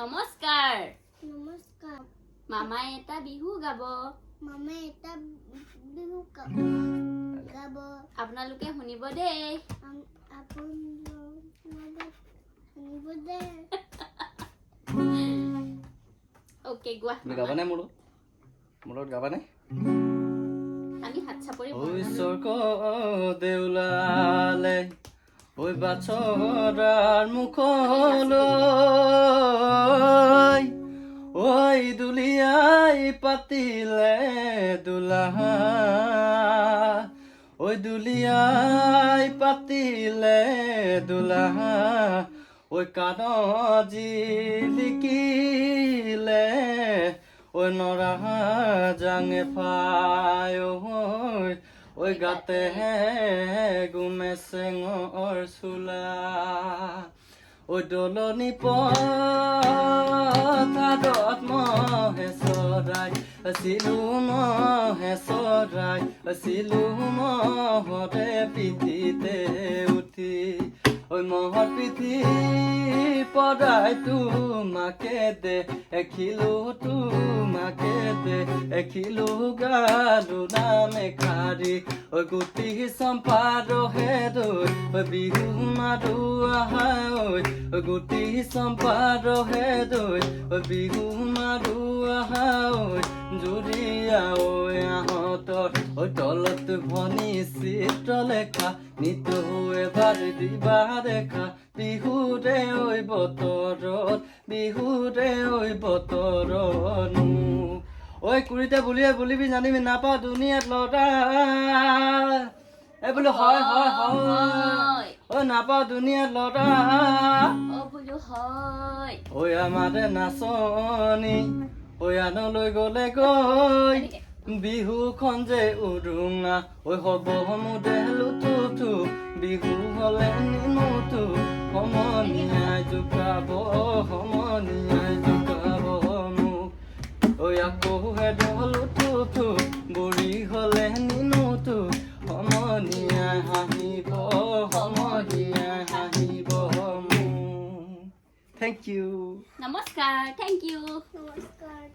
নমস্কাৰ। নমস্কাৰ। মামাই এটা বিহু গাব। মামে এটা বিহু গাব গাব। আপোনালোকে শুনিব দেই শুনিব দে। অ'কে গোৱা। তুমি গাবানে মোৰ? মোৰ লগত গাবানে? আমি হাত চাপৰি ঐ স্বৰ্গ দেউলালে ঐ বাছৰাৰ মুখলৈ। পাতিলে দোলা ঐ দুলিয়াই পাতিলে দোলা ঐ কাণ জিলিকিলে ঐ নৰা জাঙে ঐ ঐ গাতে গুমে চেঙৰ চোলা ঐ দলনি পথাৰত মহে চৰাই আছিলো মহে চৰাই আছিলো মহতে পিঠিতে উঠি। মহৰ পিঠি পৰাই তোমাকে দে, এখিলো তোমাকে দে, এখিলো গালো নামে খাৰি ঐ গুটি চম্পাৰ হে দৈ ঐ বিহু মাৰো আহা ঐ ঐ গুটি হে দৈ ঐ বিহু মাৰো আহা ঐ জুৰিয়া ঐ আহঁতৰ তলত ভনী চিত্ৰ লেখা এবাৰ দিবা দেখা বিহুৰে ঐ বতৰত বিহুৰে ঐ বতৰনো ঐ কুৰিতে বুলিয়ে বুলিবি জানিবি নাপাওঁ দুনিয়াত লতা এই বোলো হয় হয় হয়। ঐ নাপাওঁ দুনিয়াত লতা ঐ আমাৰে নাচনি ঐ আনলৈ গলে গৈ। বিহুখন যে উৰুঙা ঐ হ'ব সমুদে লুটুটু বিহু হলে নিনুটু সমনীয়াই জোকাব সমনীয়াই জোকাব মোক ঐ আকৌ হেদলো টুটু বুঢ়ী হলে নিনুটু সমনীয়াই হাঁহিব সমনীয়াই হাঁহিব মোক থেংক ইউ নমস্কাৰ থেংক ইউ নমস্কাৰ